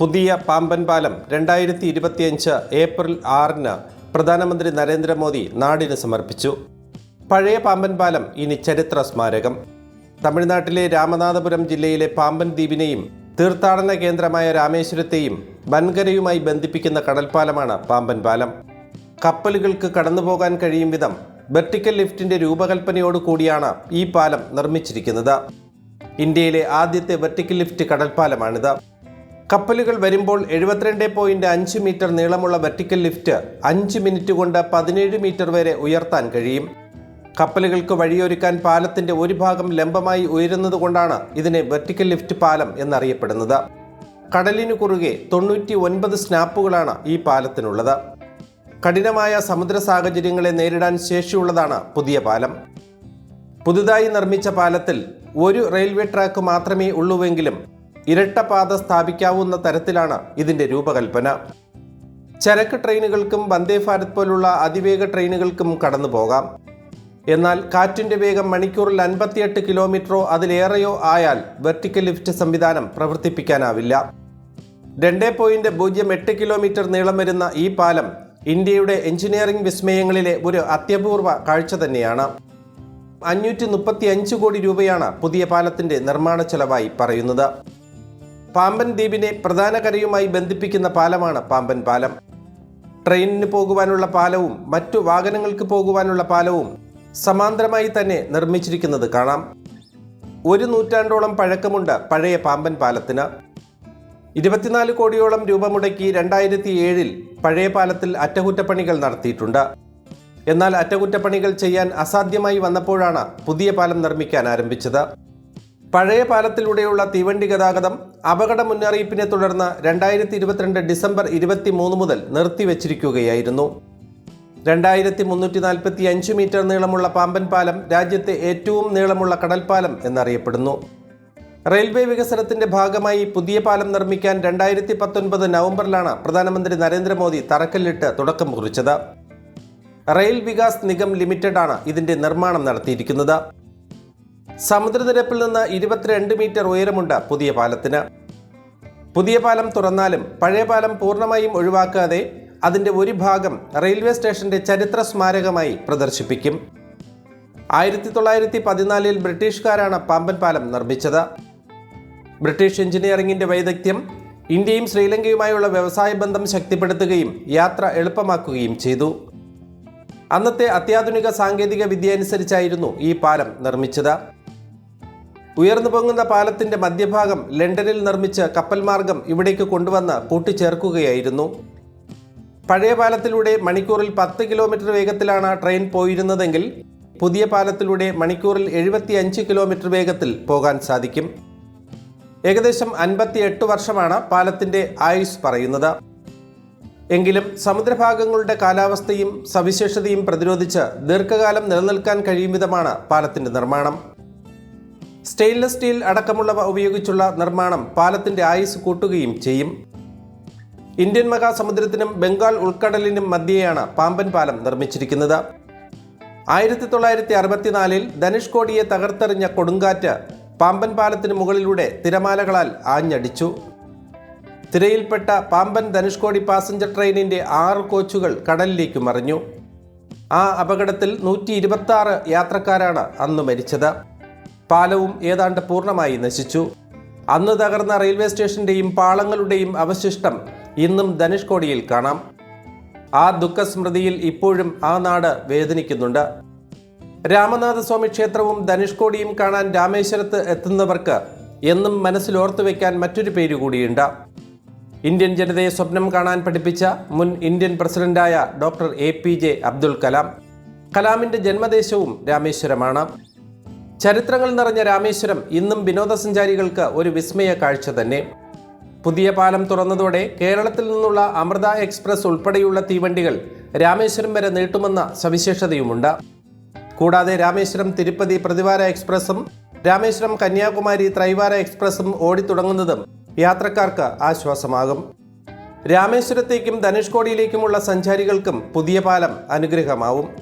പുതിയ പാമ്പൻ പാലം രണ്ടായിരത്തി ഇരുപത്തിയഞ്ച് ഏപ്രിൽ ആറിന് പ്രധാനമന്ത്രി നരേന്ദ്രമോദി നാടിന് സമർപ്പിച്ചു. പഴയ പാമ്പൻ പാലം ഇനി ചരിത്ര സ്മാരകം. തമിഴ്നാട്ടിലെ രാമനാഥപുരം ജില്ലയിലെ പാമ്പൻ ദ്വീപിനെയും തീർത്ഥാടന കേന്ദ്രമായ രാമേശ്വരത്തെയും വൻകരയുമായി ബന്ധിപ്പിക്കുന്ന കടൽപ്പാലമാണ് പാമ്പൻ പാലം. കപ്പലുകൾക്ക് കടന്നുപോകാൻ കഴിയും വിധം വെർട്ടിക്കൽ ലിഫ്റ്റിന്റെ രൂപകൽപ്പനയോട് കൂടിയാണ് ഈ പാലം നിർമ്മിച്ചിരിക്കുന്നത്. ഇന്ത്യയിലെ ആദ്യത്തെ വെർട്ടിക്കൽ ലിഫ്റ്റ് കടൽപ്പാലമാണിത്. കപ്പലുകൾ വരുമ്പോൾ എഴുപത്തിരണ്ട് പോയിന്റ് അഞ്ച് മീറ്റർ നീളമുള്ള വെർട്ടിക്കൽ ലിഫ്റ്റ് അഞ്ച് മിനിറ്റ് കൊണ്ട് പതിനേഴ് മീറ്റർ വരെ ഉയർത്താൻ കഴിയും. കപ്പലുകൾക്ക് വഴിയൊരുക്കാൻ പാലത്തിന്റെ ഒരു ഭാഗം ലംബമായി ഉയരുന്നതുകൊണ്ടാണ് ഇതിനെ വെർട്ടിക്കൽ ലിഫ്റ്റ് പാലം എന്നറിയപ്പെടുന്നത്. കടലിനു കുറുകെ തൊണ്ണൂറ്റി ഒൻപത് സ്നാപ്പുകളാണ് ഈ പാലത്തിനുള്ളത്. കഠിനമായ സമുദ്ര സാഹചര്യങ്ങളെ നേരിടാൻ ശേഷിയുള്ളതാണ് പുതിയ പാലം. പുതുതായി നിർമ്മിച്ച പാലത്തിൽ ഒരു റെയിൽവേ ട്രാക്ക് മാത്രമേ ഉള്ളൂവെങ്കിലും ഇരട്ടപാത സ്ഥാപിക്കാവുന്ന തരത്തിലാണ് ഇതിന്റെ രൂപകൽപ്പന. ചരക്ക് ട്രെയിനുകൾക്കും വന്ദേ ഭാരത് പോലുള്ള അതിവേഗ ട്രെയിനുകൾക്കും കടന്നു പോകാം. എന്നാൽ കാറ്റിന്റെ വേഗം മണിക്കൂറിൽ അൻപത്തിയെട്ട് കിലോമീറ്ററോ അതിലേറെയോ ആയാൽ വെർട്ടിക്കൽ ലിഫ്റ്റ് സംവിധാനം പ്രവർത്തിപ്പിക്കാനാവില്ല. രണ്ട് പോയിന്റ് പൂജ്യം എട്ട് കിലോമീറ്റർ നീളം വരുന്ന ഈ പാലം ഇന്ത്യയുടെ എഞ്ചിനീയറിംഗ് വിസ്മയങ്ങളിലെ ഒരു അത്യപൂർവ കാഴ്ച തന്നെയാണ്. അഞ്ഞൂറ്റി മുപ്പത്തി അഞ്ച് കോടി രൂപയാണ് പുതിയ പാലത്തിന്റെ നിർമ്മാണ ചെലവായി പറയുന്നത്. പാമ്പൻ ദ്വീപിനെ പ്രധാന കരയുമായി ബന്ധിപ്പിക്കുന്ന പാലമാണ് പാമ്പൻ പാലം. ട്രെയിനിന് പോകുവാനുള്ള പാലവും മറ്റു വാഹനങ്ങൾക്ക് പോകുവാനുള്ള പാലവും സമാന്തരമായി തന്നെ നിർമ്മിച്ചിരിക്കുന്നത് കാണാം. ഒരു നൂറ്റാണ്ടോളം പഴക്കമുണ്ട് പഴയ പാമ്പൻ പാലത്തിന്. ഇരുപത്തിനാല് കോടിയോളം രൂപ മുടക്കി രണ്ടായിരത്തി ഏഴിൽ പഴയ പാലത്തിൽ അറ്റകുറ്റപ്പണികൾ നടത്തിയിട്ടുണ്ട്. എന്നാൽ അറ്റകുറ്റപ്പണികൾ ചെയ്യാൻ അസാധ്യമായി വന്നപ്പോഴാണ് പുതിയ പാലം നിർമ്മിക്കാൻ ആരംഭിച്ചത്. പഴയ പാലത്തിലൂടെയുള്ള തീവണ്ടി ഗതാഗതം അപകട മുന്നറിയിപ്പിനെ തുടർന്ന് രണ്ടായിരത്തി ഇരുപത്തിരണ്ട് ഡിസംബർ ഇരുപത്തി മൂന്ന് മുതൽ നിർത്തിവെച്ചിരിക്കുകയായിരുന്നു. രണ്ടായിരത്തി മുന്നൂറ്റി നാൽപ്പത്തി അഞ്ച് മീറ്റർ നീളമുള്ള പാമ്പൻ പാലം രാജ്യത്തെ ഏറ്റവും നീളമുള്ള കടൽപ്പാലം എന്നറിയപ്പെടുന്നു. റെയിൽവേ വികസനത്തിന്റെ ഭാഗമായി പുതിയ പാലം നിർമ്മിക്കാൻ രണ്ടായിരത്തി പത്തൊൻപത് നവംബറിലാണ് പ്രധാനമന്ത്രി നരേന്ദ്രമോദി തറക്കല്ലിട്ട് തുടക്കം കുറിച്ചത്. റെയിൽ വികാസ് നിഗം ലിമിറ്റഡാണ് ഇതിന്റെ നിർമ്മാണം നടത്തിയിരിക്കുന്നത്. സമുദ്രനിരപ്പിൽ നിന്ന് ഇരുപത്തിരണ്ട് മീറ്റർ ഉയരമുണ്ട് പുതിയ പാലത്തിന്. പുതിയ പാലം തുറന്നാലും പഴയ പാലം പൂർണമായും ഒഴിവാക്കാതെ അതിന്റെ ഒരു ഭാഗം റെയിൽവേ സ്റ്റേഷന്റെ ചരിത്ര സ്മാരകമായി പ്രദർശിപ്പിക്കും. ആയിരത്തി തൊള്ളായിരത്തി പതിനാലിൽ ബ്രിട്ടീഷുകാരാണ് പാമ്പൻ പാലം നിർമ്മിച്ചത്. ബ്രിട്ടീഷ് എഞ്ചിനീയറിംഗിന്റെ വൈദഗ്ധ്യം ഇന്ത്യയും ശ്രീലങ്കയുമായുള്ള വ്യവസായ ബന്ധം ശക്തിപ്പെടുത്തുകയും യാത്ര എളുപ്പമാക്കുകയും ചെയ്തു. അന്നത്തെ അത്യാധുനിക സാങ്കേതിക വിദ്യ അനുസരിച്ചായിരുന്നു ഈ പാലം നിർമ്മിച്ചത്. ഉയർന്നു പൊങ്ങുന്ന പാലത്തിന്റെ മധ്യഭാഗം ലണ്ടനിൽ നിർമ്മിച്ച് കപ്പൽ മാർഗം ഇവിടേക്ക് കൊണ്ടുവന്ന് കൂട്ടിച്ചേർക്കുകയായിരുന്നു. പഴയ പാലത്തിലൂടെ മണിക്കൂറിൽ പത്ത് കിലോമീറ്റർ വേഗത്തിലാണ് ട്രെയിൻ പോയിരുന്നതെങ്കിൽ പുതിയ പാലത്തിലൂടെ മണിക്കൂറിൽ എഴുപത്തി അഞ്ച് കിലോമീറ്റർ വേഗത്തിൽ പോകാൻ സാധിക്കും. ഏകദേശം അൻപത്തി എട്ട് വർഷമാണ് പാലത്തിന്റെ ആയുസ് പറയുന്നത്. എങ്കിലും സമുദ്രഭാഗങ്ങളുടെ കാലാവസ്ഥയും സവിശേഷതയും പ്രതിരോധിച്ച് ദീർഘകാലം നിലനിൽക്കാൻ കഴിയും വിധമാണ് പാലത്തിന്റെ നിർമ്മാണം. സ്റ്റെയിൻലെസ് സ്റ്റീൽ അടക്കമുള്ളവ ഉപയോഗിച്ചുള്ള നിർമ്മാണം പാലത്തിന്റെ ആയുസ് കൂട്ടുകയും ചെയ്യും. ഇന്ത്യൻ മഹാസമുദ്രത്തിനും ബംഗാൾ ഉൾക്കടലിനും മധ്യേയാണ് പാമ്പൻ പാലം നിർമ്മിച്ചിരിക്കുന്നത്. ആയിരത്തി തൊള്ളായിരത്തി അറുപത്തിനാലിൽ ധനുഷ്കോടിയെ തകർത്തെറിഞ്ഞ കൊടുങ്കാറ്റ് പാമ്പൻ പാലത്തിന് മുകളിലൂടെ തിരമാലകളാൽ ആഞ്ഞടിച്ചു. തിരയിൽപ്പെട്ട പാമ്പൻ ധനുഷ്കോടി പാസഞ്ചർ ട്രെയിനിന്റെ ആറ് കോച്ചുകൾ കടലിലേക്ക് മറിഞ്ഞു. ആ അപകടത്തിൽ നൂറ്റി യാത്രക്കാരാണ് അന്ന് മരിച്ചത്. പാലവും ഏതാണ്ട് പൂർണമായി നശിച്ചു. അന്ന് തകർന്ന റെയിൽവേ സ്റ്റേഷന്റെയും പാളങ്ങളുടെയും അവശിഷ്ടം ഇന്നും ധനുഷ്കോടിയിൽ കാണാം. ആ ദുഃഖസ്മൃതിയിൽ ഇപ്പോഴും ആ നാട് വേദനിക്കുന്നുണ്ട്. രാമനാഥസ്വാമി ക്ഷേത്രവും ധനുഷ്കോടിയും കാണാൻ രാമേശ്വരത്ത് എത്തുന്നവർക്ക് എന്നും മനസ്സിൽ ഓർത്തു വെക്കാൻ മറ്റൊരു പേര് കൂടിയുണ്ട്. ഇന്ത്യൻ ജനതയെ സ്വപ്നം കാണാൻ പഠിപ്പിച്ച മുൻ ഇന്ത്യൻ പ്രസിഡന്റായ doctor A P J Abdul Kalam. കലാമിന്റെ ജന്മദേശവും രാമേശ്വരമാണ്. ചരിത്രങ്ങൾ നിറഞ്ഞ രാമേശ്വരം ഇന്നും വിനോദസഞ്ചാരികൾക്ക് ഒരു വിസ്മയ കാഴ്ച തന്നെ. പുതിയ പാലം തുറന്നതോടെ കേരളത്തിൽ നിന്നുള്ള അമൃത എക്സ്പ്രസ് ഉൾപ്പെടെയുള്ള തീവണ്ടികൾ രാമേശ്വരം വരെ നീട്ടുമെന്ന സവിശേഷതയുമുണ്ട്. കൂടാതെ രാമേശ്വരം തിരുപ്പതി പ്രതിവാര എക്സ്പ്രസും രാമേശ്വരം കന്യാകുമാരി ത്രൈവാര എക്സ്പ്രസും ഓടിത്തുടങ്ങുന്നതും യാത്രക്കാർക്ക് ആശ്വാസമാകും. രാമേശ്വരത്തേക്കും ധനുഷ്കോടിയിലേക്കുമുള്ള സഞ്ചാരികൾക്കും പുതിയ പാലം അനുഗ്രഹമാവും.